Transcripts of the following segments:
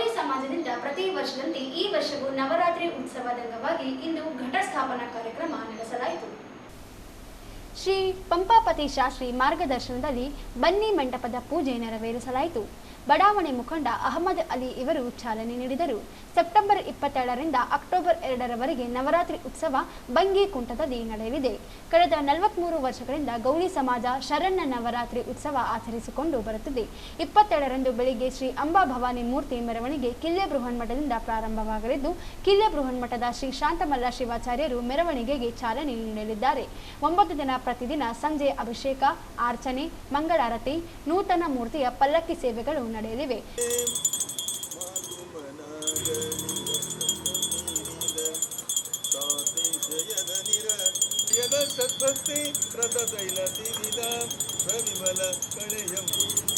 ಗೌಳಿ ಸಮಾಜದಿಂದ ಪ್ರತಿ ವರ್ಷದಂತೆ ಈ ವರ್ಷವೂ ನವರಾತ್ರಿ ಉತ್ಸವದ ಅಂಗವಾಗಿ ಇಂದು ಘಟಸ್ಥಾಪನಾ ಕಾರ್ಯಕ್ರಮ ನಡೆಸಲಾಯಿತು. ಶ್ರೀ ಪಂಪಾಪತಿ ಶಾಸ್ತ್ರಿ ಮಾರ್ಗದರ್ಶನದಲ್ಲಿ ಬನ್ನಿ ಮಂಟಪದ ಪೂಜೆ ನೆರವೇರಿಸಲಾಯಿತು. ಬಡಾವಣೆ ಮುಖಂಡ ಅಹಮದ್ ಅಲಿ ಇವರು ಚಾಲನೆ ನೀಡಿದರು. ಸೆಪ್ಟೆಂಬರ್ ಇಪ್ಪತ್ತೇಳರಿಂದ ಅಕ್ಟೋಬರ್ ಎರಡರವರೆಗೆ ನವರಾತ್ರಿ ಉತ್ಸವ ಬಂಗಿ ಕುಂಟದಲ್ಲಿ ನಡೆಯಲಿದೆ. ಕಳೆದ ನಲವತ್ಮೂರು ವರ್ಷಗಳಿಂದ ಗೌಳಿ ಸಮಾಜ ಶರಣ್ಯ ನವರಾತ್ರಿ ಉತ್ಸವ ಆಚರಿಸಿಕೊಂಡು ಬರುತ್ತಿದೆ. ಇಪ್ಪತ್ತೇಳರಂದು ಬೆಳಿಗ್ಗೆ ಶ್ರೀ ಅಂಬಾ ಭವಾನಿ ಮೂರ್ತಿ ಮೆರವಣಿಗೆ ಕಿಲ್ಲೆ ಬೃಹನ್ಮಠದಿಂದ ಪ್ರಾರಂಭವಾಗಲಿದ್ದು, ಕಿಲ್ಲೆ ಬೃಹನ್ಮಠದ ಶ್ರೀ ಶಾಂತಮಲ್ಲ ಶಿವಾಚಾರ್ಯರು ಮೆರವಣಿಗೆಗೆ ಚಾಲನೆ ನೀಡಲಿದ್ದಾರೆ. ಒಂಬತ್ತು ದಿನ ಪ್ರತಿದಿನ ಸಂಜೆ ಅಭಿಷೇಕ ಅರ್ಚನೆ ಮಂಗಳಾರತಿ ನೂತನ ಮೂರ್ತಿಯ ಪಲ್ಲಕ್ಕಿ ಸೇವೆಗಳು ನಡೆಯಲಿವೆ.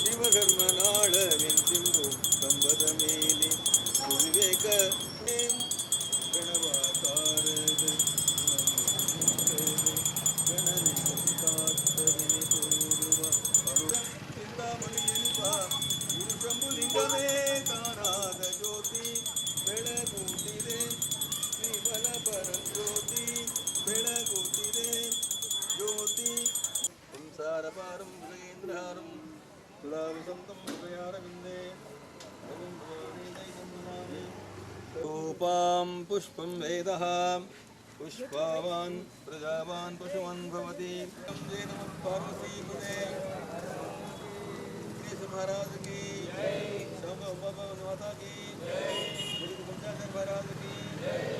ಶಿವಧರ್ಮನಾಳವೆಂತಿಂಬು ಕಂಬದ ಮೇಲೆ. ವಿವೇಕ വസന്തം ഹൃദയാരവിന്ദേ ൂപാം പുഷ്പം വേദ പുഷ്പാവാൻ പ്രജാവാൻ പശുവാൻ ഭവതി പാർവതീപുരേ महाराज की जय बाबा माता की महाराज की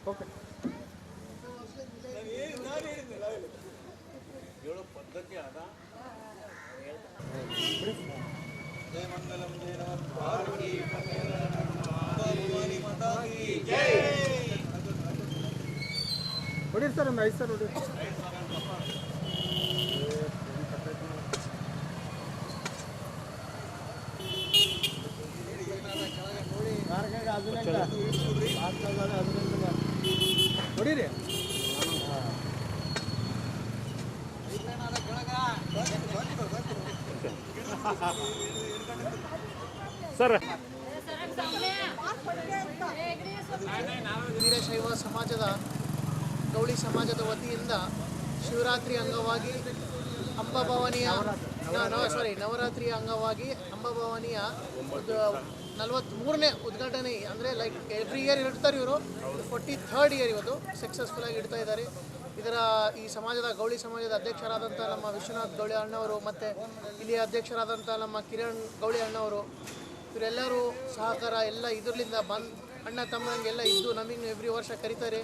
नाव ಹೇಳೋ ಪದ್ಧತಿ ಅದ ಜಯ ಮಂಗಲಂ ಜಯ ನಮಃ ಪಾರ್ವತಿ ಭವಾನಿ ಮಾತಾ ಕಿ ಜೈ ಹೊಡೀರಿ ಸರ್ ಒಂದು ಐದು ಸರ್ ಹೊಡೀರಿ ಹೊಡೀರಿ ಸರ್. ವೀರಶೈವ ಸಮಾಜದ ಗೌಳಿ ಸಮಾಜದ ವತಿಯಿಂದ ಶಿವರಾತ್ರಿ ಅಂಗವಾಗಿ ಅಂಬಭವನಿಯ ಸಾರಿ ನವರಾತ್ರಿಯ ಅಂಗವಾಗಿ ಅಂಬಾಭವಾನಿಯ ನಲವತ್ತ್ಮೂರನೇ ಉದ್ಘಾಟನೆ ಅಂದರೆ ಲೈಕ್ ಎವ್ರಿ ಇಯರ್ ಇಡ್ತಾರೆ ಇವರು. ಫೋರ್ಟಿ ಥರ್ಡ್ ಇಯರ್ ಇವತ್ತು ಸಕ್ಸಸ್ಫುಲ್ ಆಗಿ ಇಡ್ತಾ ಇದ್ದಾರೆ. ಇದರ ಈ ಸಮಾಜದ ಗೌಳಿ ಸಮಾಜದ ಅಧ್ಯಕ್ಷರಾದಂಥ ನಮ್ಮ ವಿಶ್ವನಾಥ್ ಗೌಳಿ ಅಣ್ಣವರು ಮತ್ತು ಇಲ್ಲಿ ಅಧ್ಯಕ್ಷರಾದಂಥ ನಮ್ಮ ಕಿರಣ್ ಗೌಳಿ ಅಣ್ಣವರು ಇವರೆಲ್ಲರೂ ಸಹಕಾರ ಎಲ್ಲ ಇದರಲ್ಲಿಂದ ಬಂದು ಅಣ್ಣ ತಮ್ಮಂಗೆಲ್ಲ ಇದ್ದು ನಮಗೆ ಎವ್ರಿ ವರ್ಷ ಕರೀತಾರೆ.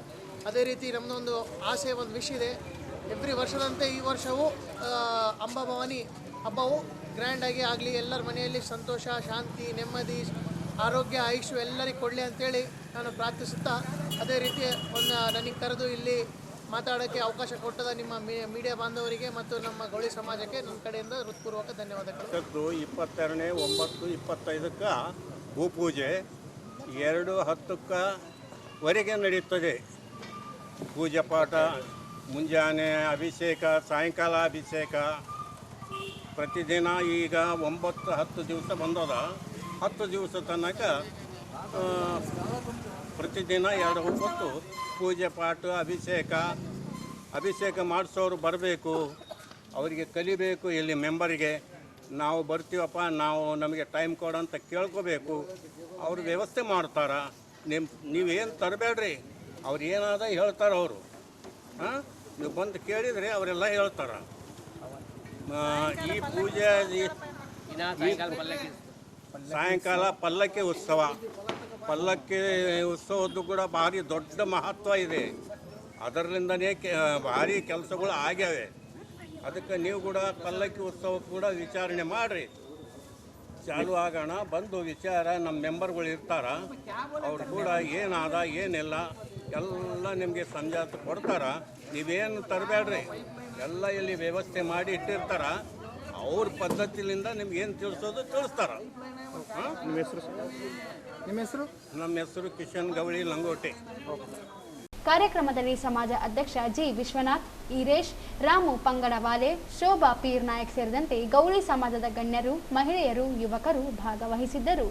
ಅದೇ ರೀತಿ ನಮ್ಮದೊಂದು ಆಸೆ ಒಂದು ವಿಶ್ ಇದೆ. ಎವ್ರಿ ವರ್ಷದಂತೆ ಈ ವರ್ಷವೂ ಅಂಬಾಭವಾನಿ ಹಬ್ಬವು ಗ್ರ್ಯಾಂಡಾಗಿ ಆಗಲಿ, ಎಲ್ಲರ ಮನೆಯಲ್ಲಿ ಸಂತೋಷ, ಶಾಂತಿ, ನೆಮ್ಮದಿ, ಆರೋಗ್ಯ ಆಯುಷು ಎಲ್ಲರಿಗೆ ಕೊಡಲಿ ಅಂತೇಳಿ ನಾನು ಪ್ರಾರ್ಥಿಸುತ್ತಾ, ಅದೇ ರೀತಿ ಒಂದು ನನಗೆ ಕರೆದು ಇಲ್ಲಿ ಮಾತಾಡೋಕ್ಕೆ ಅವಕಾಶ ಕೊಟ್ಟದ ನಿಮ್ಮ ಮೀಡಿಯಾ ಬಾಂಧವರಿಗೆ ಮತ್ತು ನಮ್ಮ ಗೌಳಿ ಸಮಾಜಕ್ಕೆ ನನ್ನ ಕಡೆಯಿಂದ ಹೃತ್ಪೂರ್ವಕ ಧನ್ಯವಾದಗಳು. ಇಪ್ಪತ್ತೆರಡನೇ, ಒಂಬತ್ತು, ಇಪ್ಪತ್ತೈದಕ್ಕೆ ಭೂಪೂಜೆ, ಎರಡು ಹತ್ತಕ್ಕೆ ವರೆಗೆ ನಡೆಯುತ್ತದೆ ಪೂಜೆ ಪಾಠ, ಮುಂಜಾನೆ ಅಭಿಷೇಕ, ಸಾಯಂಕಾಲ ಅಭಿಷೇಕ. ಪ್ರತಿದಿನ ಈಗ ಒಂಬತ್ತು, ಹತ್ತು ದಿವಸ ಬಂದದ. ಹತ್ತು ದಿವಸ ತನಕ ಪ್ರತಿದಿನ ಎರಡು ಹೊತ್ತು ಪೂಜೆ ಪಾಠ, ಅಭಿಷೇಕ ಅಭಿಷೇಕ ಮಾಡಿಸೋರು ಬರಬೇಕು. ಅವರಿಗೆ ಕಲಿಬೇಕು ಇಲ್ಲಿ ಮೆಂಬರಿಗೆ. ನಾವು ಬರ್ತೀವಪ್ಪ, ನಾವು ನಮಗೆ ಟೈಮ್ ಕೊಡು ಅಂತ ಕೇಳ್ಕೋಬೇಕು. ಅವರು ವ್ಯವಸ್ಥೆ ಮಾಡ್ತಾರ. ನಿಮ್ಮ ನೀವೇನು ತರಬೇಡ್ರಿ. ಅವ್ರು ಏನಾದ ಹೇಳ್ತಾರೆ ಅವರು. ಹಾಂ ನೀವು ಬಂದು ಕೇಳಿದರೆ ಅವರೆಲ್ಲ ಹೇಳ್ತಾರೆ. ಈ ಪೂಜೆ ಸಾಯಂಕಾಲ ಪಲ್ಲಕ್ಕಿ ಉತ್ಸವ. ಪಲ್ಲಕ್ಕಿ ಉತ್ಸವದ್ದು ಕೂಡ ಭಾರಿ ದೊಡ್ಡ ಮಹತ್ವ ಇದೆ. ಅದರಿಂದನೇ ಕೆ ಭಾರಿ ಕೆಲಸಗಳು ಆಗ್ಯಾವೆ. ಅದಕ್ಕೆ ನೀವು ಕೂಡ ಪಲ್ಲಕ್ಕಿ ಉತ್ಸವ ಕೂಡ ವಿಚಾರಣೆ ಮಾಡಿರಿ. ಚಾಲು ಆಗೋಣ ಬಂದು ವಿಚಾರ ನಮ್ಮ ಮೆಂಬರ್ಗಳು ಇರ್ತಾರ. ಅವ್ರು ಕೂಡ ಏನಾದ ಏನಿಲ್ಲ ಎಲ್ಲ ನಿಮಗೆ ಸಂಜಾತ ಕೊಡ್ತಾರ. ನೀವೇನು ತರಬೇಡ್ರಿ. ಎಲ್ಲ ಇಲ್ಲಿ ವ್ಯವಸ್ಥೆ ಮಾಡಿ ಇಟ್ಟಿರ್ತಾರ. ಅವ್ರ ಪದ್ಧತಿಲಿಂದ ನಿಮ್ಗೆ ಏನು ತಿಳಿಸೋದು ತಿಳಿಸ್ತಾರ. ನಿಮ್ಮ ಹೆಸರು ನಿಮ್ಮ ಹೆಸರು? ನಮ್ಮ ಹೆಸರು ಕಿಶನ್ ಗವಳಿ ಲಂಗೋಟೆ. ಕಾರ್ಯಕ್ರಮದಲ್ಲಿ ಸಮಾಜ ಅಧ್ಯಕ್ಷ ಜಿ ವಿಶ್ವನಾಥ್ ಈರೇಶ್ ರಾಮು ಪಂಗಡವಾಲೆ ಶೋಭಾ ಪೀರ್ ನಾಯಕ್ ಸೇರಿದಂತೆ ಗೌಳಿ ಸಮಾಜದ ಗಣ್ಯರು ಮಹಿಳೆಯರು ಯುವಕರು ಭಾಗವಹಿಸಿದ್ದರು.